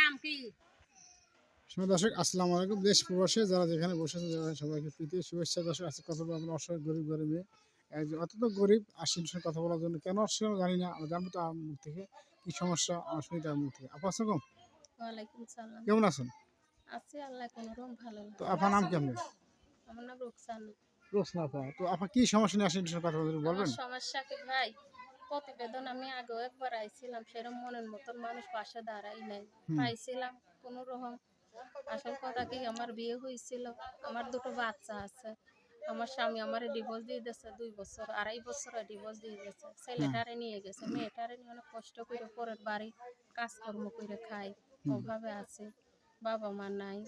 নাম কি? সময় দর্শক আসসালামু আলাইকুম। দেশ প্রবাসে যারা যেখানে বসে আছে যারা সবাইকে প্রীতি শুভেচ্ছা। দর্শক আজকে কথা বলব আমরা অসহায় গরিব গরিবে একজন অত্যন্ত গরিব আসেন সঙ্গে কথা বলার জন্য। কেন আসছে জানি না আমরা জানব তার মুখ থেকে। কি সমস্যা? আমার শুনি তার মুখ থেকে। আপা আসসালাম ওয়ালাইকুম সালাম। কেমন আছেন? আছি আল্লাহ কোনো রকম ভালো তো আপনার নাম কি আপনার? আমার নাম রুকসানা। রোশনা আপা। তো আপা কি সমস্যা নিয়ে আসেন? সঙ্গে কথা বলতে বলবেন সমস্যা কি ভাই? প্রতিবেদন আমি আগেও একবার আইছিলাম সেরকম মনের মতন মানুষ পাশে দাঁড়াই নাই। পাইছিলাম কোনো রকম আসল কথা কি আমার বিয়ে হয়েছিল আমার দুটো বাচ্চা আছে আমার স্বামী আমার ডিভোর্স দিয়ে দিয়েছে দুই বছর আড়াই বছর ডিভোর্স দিয়ে দিয়েছে ছেলেটারে নিয়ে গেছে মেয়েটারে নিয়ে অনেক কষ্ট করে পরের বাড়ি কাজকর্ম করে খাই ওভাবে আছে বাবা মা নাই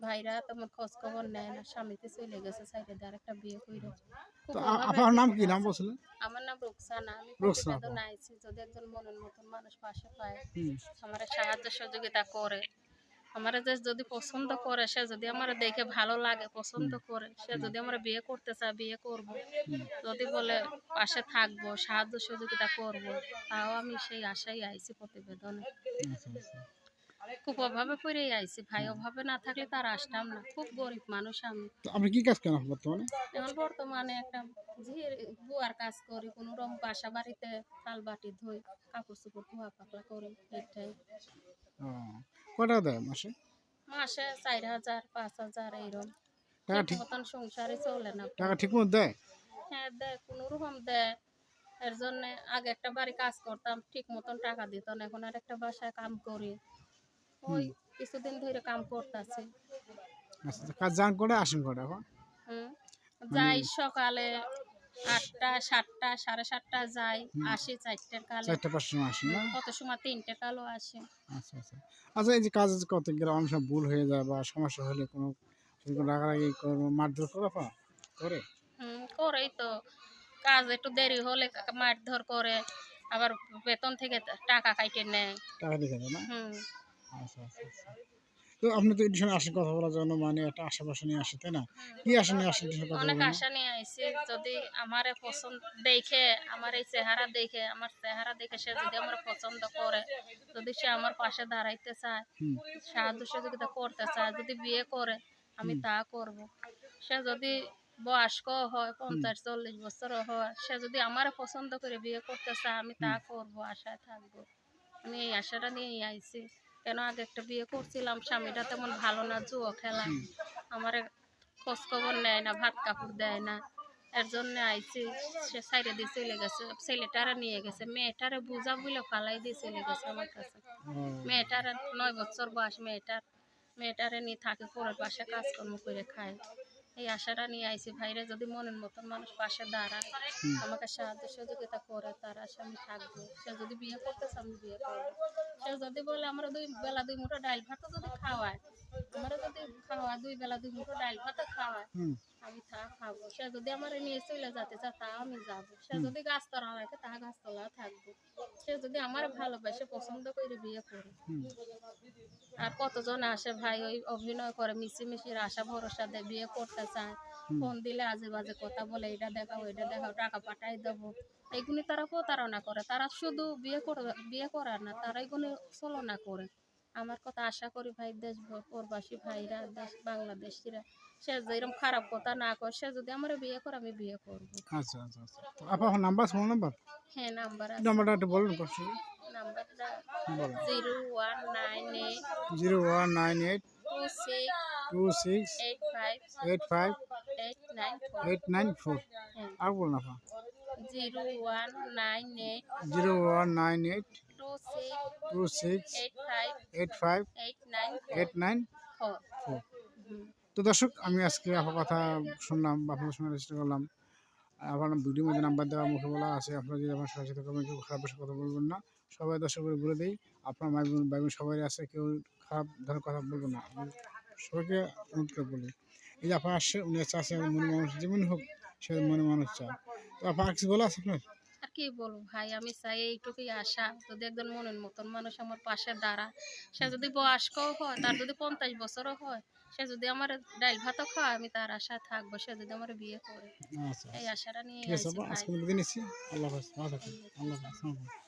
ভাইরা তেমন খোঁজ খবর নেয় না স্বামীতে চলে গেছে সাইডে বিয়ে করে আপনার নাম কি? নাম বলছিলেন? আমার নাম রুকসানা। আমি প্রতিবেদন। আইছি যদি একজন মনের মতন মানুষ পাশে পায় আমার সাহায্য সহযোগিতা করে। আমার যে যদি পছন্দ করে সে যদি আমার দেখে ভালো লাগে পছন্দ করে সে যদি আমরা বিয়ে করতে চায় বিয়ে করব। যদি বলে পাশে থাকব সাহায্য সহযোগিতা করব তাও আমি সেই আশাই আইছি প্রতিবেদনে। আচ্ছা, আচ্ছা। খুব অভাবে আইছি ভাই অভাবে না থাকলে তার আসতাম না। খুব গরিব মানুষ আমি। আপনি কি কাজ করেন বর্তমানে? এখন বর্তমানে একটা ঝির বুয়ার কাজ করি কোনো রকম বাসা বাড়িতে থাল বাটি ধুই কাপড় চোপড় ধোয়া পাকলা করি এটাই টাকা দেয় মাসে? মাসে চার হাজার পাঁচ হাজার এইরকম। টাকা ঠিক মতন সংসারে চলে না। টাকা ঠিক মতো দেয়? হ্যাঁ দেয় কোনো রকম দেয়। এর জন্য আগে একটা বাড়ি কাজ করতাম ঠিক মতন টাকা দিত না। এখন আর একটা বাসায় কাম করি। ওই কিছুদিন ধরে কাম করতেছি। আচ্ছা কাজ জান করে আসেন করে এখন? হুম যাই সকালে আটটা সাতটা সাড়ে সাতটা যাই আসি চারটের কালে। চারটা সময় আসেন না? কত সময়? তিনটে কালো আসে। আচ্ছা আচ্ছা। আচ্ছা এই যে কাজ করতে গেলে অনেক সময় ভুল হয়ে যায় বা সমস্যা হলে কোনো রাগারাগি মারধর করে পা করে? হুম করেই তো। কাজ একটু দেরি হলে মারধর করে আবার বেতন থেকে টাকা কাইটে নেয়। টাকা লিখে না? হুম। আচ্ছা আচ্ছা আচ্ছা। তো আপনি তো আসেন কথা বলার জন্য মানে একটা আশেপাশে নিয়ে আসে তাই না? কি আসেন নিয়ে আসেন অনেক আশা নিয়ে আইছি যদি আমারে পছন্দ দেখে আমার এই চেহারা দেখে আমার চেহারা দেখে সে যদি আমার পছন্দ করে যদি সে আমার পাশে দাঁড়াইতে চায় সাহায্য সহযোগিতা করতে চায় যদি বিয়ে করে আমি তা করব। সে যদি বয়স্ক হয় পঞ্চাশ চল্লিশ বছর হয় সে যদি আমার পছন্দ করে বিয়ে করতে চায় আমি তা করব আশায় থাকব। আমি এই আশাটা নিয়েই আইছি। কেন আগে একটা বিয়ে করছিলাম? স্বামীটা তেমন ভালো না জুয়ো খেলা। আমার খোঁজ খবর নেয় না ভাত কাপড় দেয় না। এর জন্য আইসি সে সাইডে দিয়ে চলে গেছে। ছেলেটারা নিয়ে গেছে। মেয়েটারে বুঝা বুঝলে পালাই দিয়ে চলে গেছে আমার কাছে। মেয়েটার নয় বছর বয়স মেয়েটার মেয়েটারে নিয়ে থাকে পরের পাশে কাজকর্ম করে খায়। এই আশাটা নিয়ে আইসি ভাইরে যদি মনের মতন মানুষ পাশে দাঁড়ায় আমাকে সাহায্য সহযোগিতা করে তার আশা আমি থাকব। সে যদি বিয়ে করতেছে আমি বিয়ে করব। সে যদি বলে আমরা দুই বেলা দুই মুঠো ডাইল ভাতও যদি খাওয়ায় আমরা যদি খাওয়া দুই বেলা দুই মুঠো ডাল ভাতও খাওয়ায় আমি তা খাব। সে যদি আমার নিয়ে চলে যেতে চায় তা আমি যাব। সে যদি গাছতলা রাখে তা গাছতলা থাকব। সে যদি আমার ভালোবাসে পছন্দ করে বিয়ে করে। আর কতজন আসে ভাই ওই অভিনয় করে মিশি মিশির আশা ভরসা দেয় বিয়ে করতে চায়। ফোন দিলে আজে বাজে কথা বলে এটা দেখাও এটা দেখাও টাকা পাঠাই দেবো। এইগুলি তারা প্রতারণা করে। তারা শুধু বিয়ে করে বিয়ে করার না তারা এইগুলি চলনা করে। আমার কথা আশা করি ভাই দেশ প্রবাসী ভাইরা দেশ বাংলাদেশিরা সে যেরকম খারাপ কথা না করে সে যদি আমার বিয়ে করে আমি বিয়ে করব। আচ্ছা আচ্ছা আচ্ছা। তো আপনার নাম্বার ফোন নাম্বার হ্যাঁ নাম্বার নাম্বারটা একটু বলুন নাম্বারটা zero one nine eight zero one nine eight two six two six eight five eight five eight nine eight nine four. হ্যাঁ। আর বলুন আপনার zero one nine eight zero one nine eight two six eight five eight nine four তো দর্শক, আমি আজকে আপনার কথা শুনলাম বা আপনার শোনার চেষ্টা করলাম। আপনার ভিডিওর মধ্যে নাম্বার দেওয়া, মুখে বলা আছে। আপনারা যদি আপনার সহযোগিতা করবেন কেউ খারাপ ভাষায় কথা বলবেন না। সবাই দর্শক করে বলে দিই, আপনার মাই বোন ভাই বোন সবাই আছে, কেউ খারাপ ধরনের কথা বলবেন না। সবাইকে অনুরোধ করে বলি, এই যে আপনার আসছে, উনি চাচ্ছে মনে মানুষ যেমন হোক, সে মনে মানুষ চায়। তো আপনার কিছু বলা আছে আপনার? আর কি বলব ভাই? আমি চাই এইটুকুই আশা। যদি একজন মনের মতন মানুষ আমার পাশে দাঁড়া সে যদি বয়স্কও হয় তার যদি পঞ্চাশ বছরও হয় সে যদি আমার ডাইল ভাতও খায় আমি তার আশা থাকব সে যদি আমার বিয়ে করে। আচ্ছা এই আশাটা নিয়ে আল্লাহ আল্লাহ।